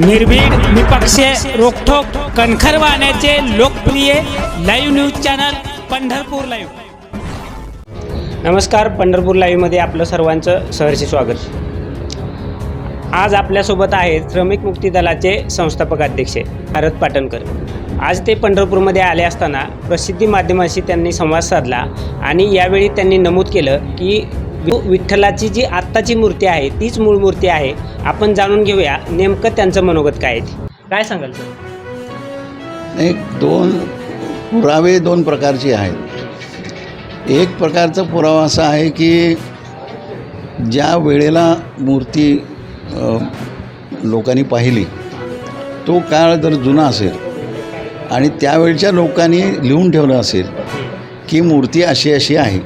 निर्भीड निपक्षीय रोखोक कणखर वाहण्याचे लोकप्रिय live news channel Pandharpur live नमस्कार पंढरपूर लाईव्हमध्ये आपलं सर्वांचं सहर्ष स्वागत. आज आपल्यासोबत आहेत श्रमिक मुक्ती दलाचे संस्थापक अध्यक्ष भारत पाटणकर. आज ते पंढरपूरमध्ये आले असताना प्रसिद्धी माध्यमाशी त्यांनी संवाद साधला आणि यावेळी त्यांनी नमूद केलं की विठ्ठलाची जी आत्ताची मूर्ती आहे तीच मूळ मूर्ती आहे. आपण जाणून घेऊया नेमकं त्यांचं मनोगत काय आहे काय सांगाल सर? एक दोन पुरावे दोन प्रकारचे आहेत. एक प्रकारचा पुरावा असा आहे की ज्या वेळेला मूर्ती लोकांनी पाहिली तो काळ जर जुना असेल आणि त्यावेळच्या लोकांनी लिहून ठेवलं असेल की मूर्ती अशी अशी आहे.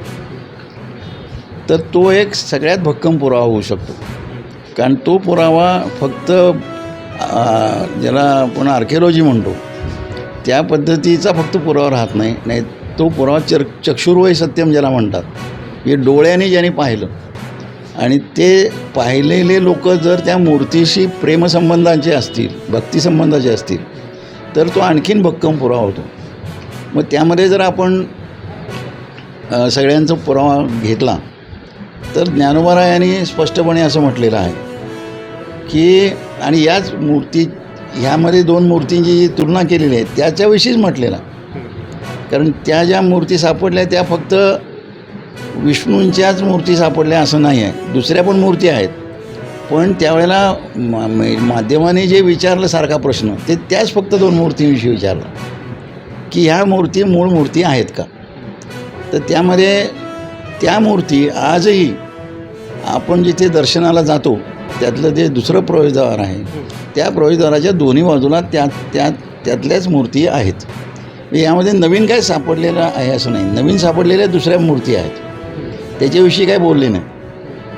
तर तो एक सगळ्यात भक्कम पुरावा होऊ शकतो. कारण तो पुरावा फक्त ज्याला आपण आर्किओलॉजी म्हणतो त्या पद्धतीचा फक्त पुरावा राहत नाही. नाही तो पुरावा चर चक्षुर्वय सत्यम ज्याला म्हणतात हे डोळ्याने ज्याने पाहिलं आणि ते पाहिलेले लोक जर त्या मूर्तीशी प्रेमसंबंधांचे असतील भक्तिसंबंधाचे असतील तर तो आणखीन भक्कम पुरावा होतो. मग त्यामध्ये जर आपण सगळ्यांचा पुरावा घेतला तर ज्ञानोबारायांनी स्पष्टपणे असं म्हटलेलं आहे की आणि याच मूर्ती ह्यामध्ये दोन मूर्तींची जी तुलना केलेली आहे त्याच्याविषयीच म्हटलेलं कारण त्या ज्या मूर्ती सापडल्या त्या फक्त विष्णूंच्याच मूर्ती सापडल्या असं नाही आहे. दुसऱ्या पण मूर्ती आहेत. पण त्यावेळेला मा माध्यमाने जे विचारलं सारखा प्रश्न ते त्याच फक्त दोन मूर्तींविषयी विचारलं. की ह्या मूर्ती मूळ मूर्ती आहेत का? तर त्यामध्ये त्या मूर्ती आजही आपण जिथे दर्शनाला जातो त्यातलं जे दुसरं प्रवेशद्वार आहे त्या प्रवेशद्वाराच्या दोन्ही बाजूला त्या त्या त्यातल्याच मूर्ती आहेत. यामध्ये नवीन काय सापडलेलं आहे असं नाही. नवीन सापडलेल्या दुसऱ्या मूर्ती आहेत. त्याच्याविषयी काय बोलले नाही.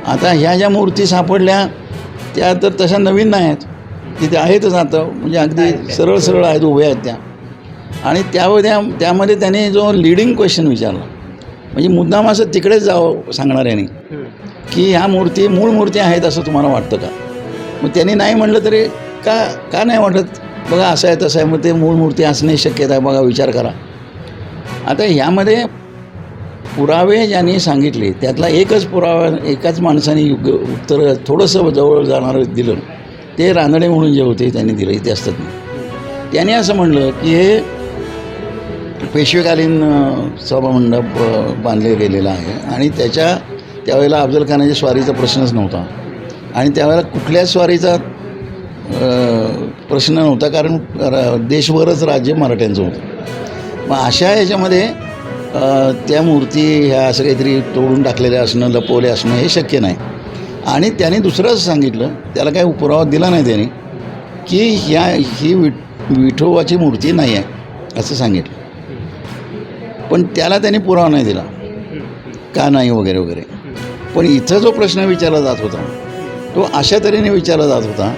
आता ह्या ज्या मूर्ती सापडल्या त्या तर तशा नवीन नाही आहेत. तिथे आहेतच आता. म्हणजे अगदी सरळ सरळ आहेत उभ्या आहेत त्या. आणि त्यामध्ये त्यामध्ये त्याने जो लिडिंग क्वेश्चन विचारला म्हणजे मुद्दाम असं तिकडेच जावं सांगणाऱ्याने की ह्या मूर्ती मूळ मूर्ती आहेत असं तुम्हाला वाटतं का? मग त्यांनी नाही म्हटलं तरी का का नाही वाटत? बघा असं आहे तसं आहे. मग ते मूळ मूर्ती असणे शक्यता आहे. बघा विचार करा. आता ह्यामध्ये पुरावे ज्यांनी सांगितले त्यातला एकच पुरावा एकाच माणसाने युग उत्तर थोडंसं जवळ जाणारं दिलं. ते रानडे म्हणून जे होते त्यांनी दिलं. इतिहासातनं. त्याने असं म्हणलं की हे पेशवेकालीन सभामंडप बांधले गेलेलं आहे. आणि त्याच्या त्यावेळेला अफजल खानाच्या स्वारीचा प्रश्नच नव्हता. आणि त्यावेळेला कुठल्याच स्वारीचा प्रश्न नव्हता कारण र- देशभरच राज्य मराठ्यांचं होतं. मग अशा याच्यामध्ये त्या मूर्ती ह्या असं काहीतरी तोडून टाकलेल्या असणं लपवले असणं हे शक्य नाही. आणि त्याने दुसरंच सांगितलं त्याला काही पुरावा दिला नाही त्याने की ह्या ही विठ विठोबाची मूर्ती नाही आहे असं सांगितलं. पण त्याला त्यांनी पुरावा नाही दिला. का नाही वगैरे वगैरे. पण इथं जो प्रश्न विचारला जात होता तो अशा तऱ्हेने विचारला जात होता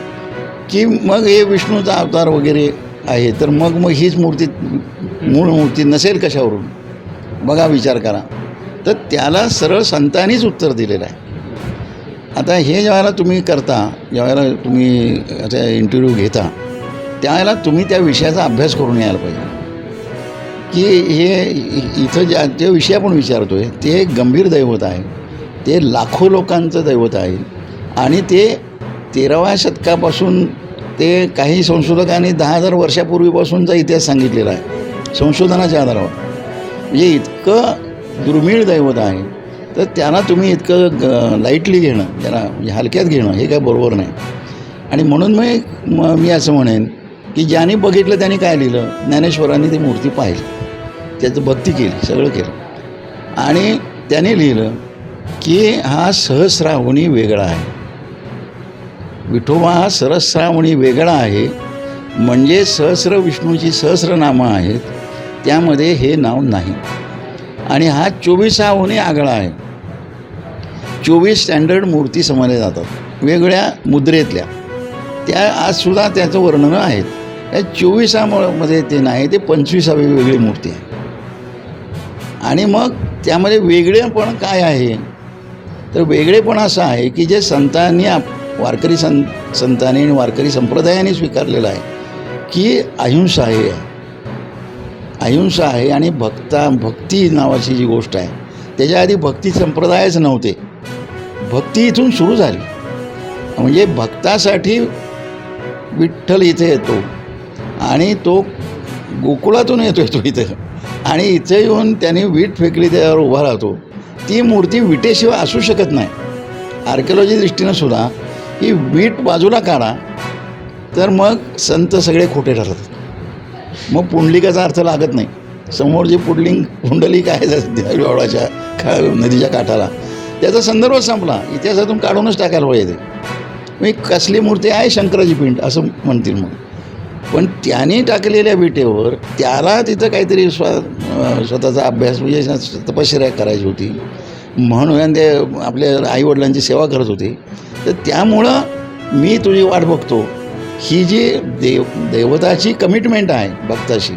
की मग हे विष्णूचा अवतार वगैरे आहे तर मग मग हीच मूर्ती मूळ मूर्ती नसेल कशावरून? बघा विचार करा. तर त्याला सरळ संतांनीच उत्तर दिलेलं आहे. आता हे ज्यावेळेला तुम्ही करता ज्यावेळेला तुम्ही आता इंटरव्ह्यू घेता त्यावेळेला तुम्ही त्या विषयाचा अभ्यास करून यायला पाहिजे. की हे इथं ज्या जे विषय आपण विचारतो आहे ते एक गंभीर दैवत आहे ते लाखो लोकांचं दैवत आहे आणि ते तेराव्या शतकापासून ते काही संशोधकांनी दहा हजार वर्षापूर्वीपासूनचा इतिहास सांगितलेला आहे संशोधनाच्या आधारावर. म्हणजे इतकं दुर्मिळ दैवत आहे तर त्याला तुम्ही इतकं ग लाईटली घेणं त्याला म्हणजे हलक्यात घेणं हे काय बरोबर नाही. आणि म्हणून मी मी असं म्हणेन की ज्याने बघितलं त्याने काय लिहिलं? ज्ञानेश्वरांनी ती मूर्ती पाहिली. त्याचं भक्ती केली सगळं केलं. आणि त्याने लिहिलं की हा सहस्रावणी वेगळा आहे. विठोबा हा सहस्रावणी वेगळा आहे. म्हणजे सहस्र विष्णूची सहस्रनामं आहेत. त्यामध्ये हे नाव नाही. आणि हा चोवीसावणी आगळा आहे. चोवीस स्टँडर्ड मूर्ती समजल्या जातात. वेगळ्या मुद्रेतल्या. त्या आजसुद्धा त्याचं वर्णनं आहेत त्या चोवीसामध्ये ते नाही ते पंचवीसावी वेगळी मूर्ती आहे. आणि मग त्यामध्ये वेगळेपण काय आहे? तर वेगळेपण असं आहे की जे संतांनी आप वारकरी सं संतांनी आणि वारकरी संप्रदायाने स्वीकारलेलं आहे की अहिंसा आहे. अहिंसा आहे आणि भक्ता भक्ती नावाची जी गोष्ट आहे त्याच्या आधी भक्ती संप्रदायच नव्हते. भक्ती इथून सुरू झाली. म्हणजे भक्तासाठी विठ्ठल इथे येतो आणि तो गोकुळातून येतो येतो इथं. आणि इथे येऊन त्याने वीट फेकली त्यावर उभा राहतो. ती मूर्ती विटेशिवाय असू शकत नाही. आर्किओलॉजी दृष्टीनं सुद्धा ही वीट बाजूला काढा तर मग संत सगळे खोटे ठरतात. मग पुंडलिकाचा अर्थ लागत नाही. समोर जे पुंडलिंग पुंडलिक आहे एवढाच्या खा नदीच्या काठाला त्याचा संदर्भ संपला. इतिहासातून काढूनच टाकायला पाहिजे मी म्हणजे कसली मूर्ती आहे? शंकराची पिंड असं म्हणतील मग. पण त्याने टाकलेल्या विटेवर त्याला तिथं काहीतरी स्व स्वतःचा अभ्यास म्हणजे तपश्चर्या करायची होती. म्हणून ते आपल्या आईवडिलांची सेवा करत होते. तर त्यामुळं मी तुझी वाट बघतो. ही जी देव देवताची कमिटमेंट आहे भक्ताशी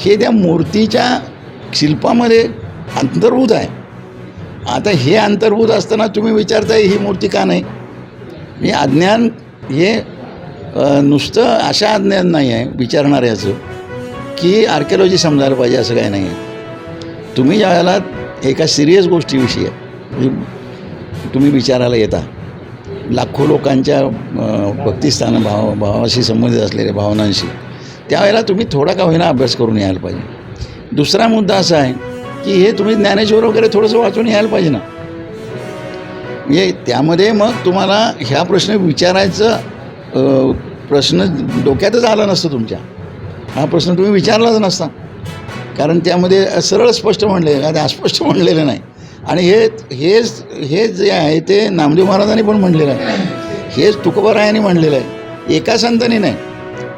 हे त्या मूर्तीच्या शिल्पामध्ये अंतर्भूत आहे. आता हे अंतर्भूत असताना तुम्ही विचारताय ही मूर्ती का नाही? मी अज्ञान हे नुसतं अशा ज्ञान नाही आहे विचारणाऱ्याचं की आर्किओलॉजी समजायला पाहिजे असं काही नाही आहे तुम्ही ज्या वेळेला एका सिरियस गोष्टीविषयी म्हणजे तुम्ही विचारायला येता लाखो लोकांच्या भक्तिस्थान भाव भावाशी संबंधित असलेल्या भावनांशी त्यावेळेला तुम्ही थोडा का होईना अभ्यास करून यायला पाहिजे. दुसरा मुद्दा असा आहे की हे तुम्ही ज्ञानेश्वर वगैरे थोडंसं वाचून यायला पाहिजे ना. म्हणजे त्यामध्ये मग तुम्हाला ह्या प्रश्न विचारायचं प्रश्न डोक्यातच आला नसतं तुमच्या. हा प्रश्न तुम्ही विचारलाच नसता. कारण त्यामध्ये सरळ स्पष्ट म्हणलेलं का ते अस्पष्ट म्हणलेलं नाही. आणि हे हेच हे जे आहे ते नामदेव महाराजांनी पण म्हणलेलं आहे. हेच तुकोबारायांनी म्हणलेलं आहे. एका संतांनी नाही.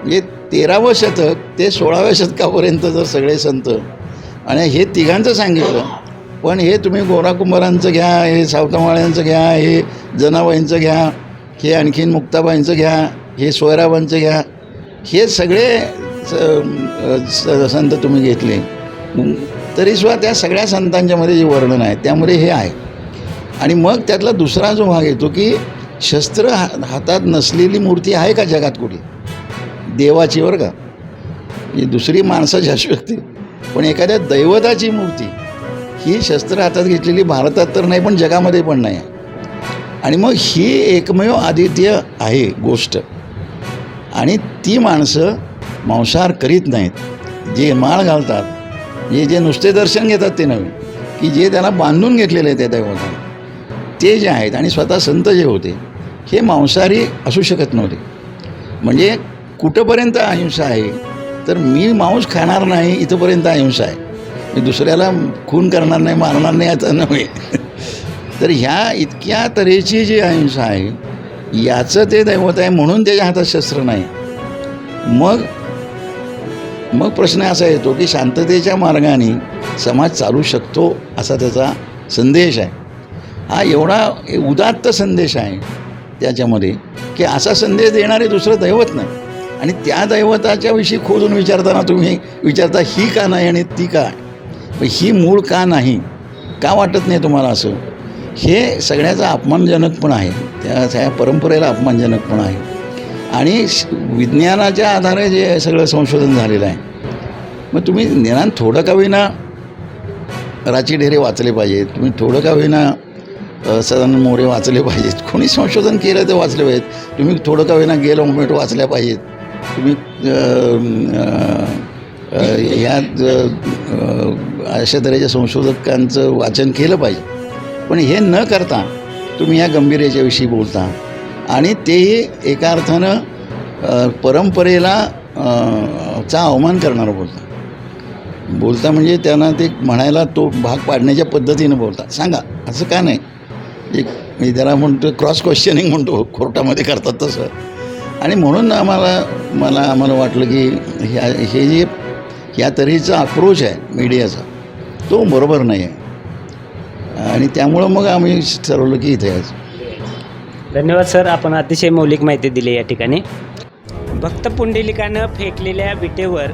म्हणजे तेरावं शतक ते सोळाव्या शतकापर्यंत जर सगळे संत आणि हे तिघांचं सांगितलं पण हे तुम्ही गोरा कुंभारांचं घ्या हे सावतामाळ्यांचं घ्या हे जनाबाईंचं घ्या हे आणखीन मुक्ताबाईंचं घ्या हे सोयराबांचं घ्या. हे सगळे स- संत तुम्ही घेतले. तरीसुद्धा त्या सगळ्या संतांच्यामध्ये जे वर्णन आहे त्यामध्ये हे आहे. आणि मग त्यातला दुसरा जो भाग येतो की शस्त्र हा हातात नसलेली मूर्ती आहे का जगात कुठे? देवाची बरं का? ही दुसरी माणसाची असू शकते पण एखाद्या दैवताची मूर्ती ही शस्त्र हातात घेतलेली भारतात तर नाही पण जगामध्ये पण नाही आहे. आणि मग ही एकमेव आदित्य आहे गोष्ट. आणि ती माणसं मांसाहार करीत नाहीत. जे माळ घालतात जे जे नुसते दर्शन घेतात ते नवीन की जे त्याला बांधून घेतलेले आहे त्या दैवताने ते जे आहेत आणि स्वतः संत जे होते हे मांसाहारी असू शकत नव्हते. म्हणजे कुठंपर्यंत अहिंसा आहे तर मी मांस खाणार नाही इथंपर्यंत अहिंसा आहे. मी दुसऱ्याला खून करणार नाही मारणार नाही आता नव्हे. तर ह्या इतक्या तऱ्हेची जी अहिंसा आहे याचं ते दैवत आहे म्हणून त्याच्या हातात शस्त्र नाही. मग मग प्रश्न असा येतो की शांततेच्या मार्गाने समाज चालू शकतो असा त्याचा संदेश आहे. हा एवढा उदात्त संदेश आहे त्याच्यामध्ये की असा संदेश देणारे दुसरं दैवत नाही. आणि त्या दैवताच्या विषयी खोदून विचारताना तुम्ही विचारता ही का नाही आणि ती का ही मूळ का नाही का वाटत नाही तुम्हाला असं? हे सगळ्याचा अपमानजनक पण आहे. त्या ह्या परंपरेला अपमानजनक पण आहे. आणि विज्ञानाच्या आधारे जे सगळं संशोधन झालेलं आहे. मग तुम्ही निदान थोडं का होईना राची ढेरे वाचले पाहिजेत. तुम्ही थोडं का होईना सदानंद मोरे वाचले पाहिजेत. कोणी संशोधन केलं ते वाचले पाहिजेत. तुम्ही थोडं का होईना गेल ऑमेट वाचल्या पाहिजेत. तुम्ही ह्या अशा तऱ्हेच्या संशोधकांचं वाचन केलं पाहिजे. पण हे न करता तुम्ही या गंभीरेच्याविषयी बोलता. आणि तेही एका अर्थानं परंपरेला चा अवमान करणारं बोलता. बोलता म्हणजे त्यांना ते म्हणायला तो भाग पाडण्याच्या पद्धतीनं बोलता. सांगा असं का नाही? एक मी त्याला म्हणतो क्रॉस क्वेश्चनिंग म्हणतो कोर्टामध्ये करतात तसं. आणि म्हणून आम्हाला मला आम्हाला वाटलं की ह्या हे जे ह्या तऱ्हेचा अप्रोच आहे मीडियाचा तो बरोबर नाही आहे आणि त्यामुळं मग आम्ही ठरवलं की इथे यायचं. धन्यवाद सर. आपण अतिशय मौलिक माहिती दिली या ठिकाणी. भक्त पुंडलिकानं फेकलेल्या विटेवर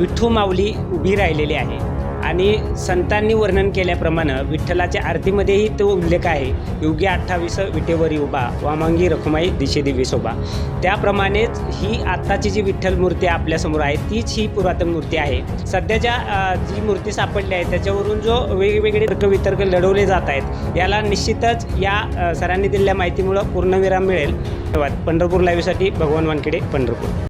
विठू माऊली उभी राहिलेली आहे. आणि संतांनी वर्णन केल्याप्रमाणे विठ्ठलाच्या आरतीमध्येही तो उल्लेख आहे. योगी अठ्ठावीस विटेवरी उभा वामांगी रखुमाई दिशे दिवी शोभा. त्याप्रमाणेच ही आत्ताची जी विठ्ठल मूर्ती आपल्यासमोर आहे तीच ही पुरातन मूर्ती आहे. सध्याच्या जी मूर्ती सापडली आहे त्याच्यावरून जो वेगवेगळे तर्कवितर्क लढवले जात आहेत याला निश्चितच या सरांनी दिलेल्या माहितीमुळं पूर्णविराम मिळेल. धन्यवाद. पंढरपूर लाईव्हसाठी भगवान वानखेडे पंढरपूर.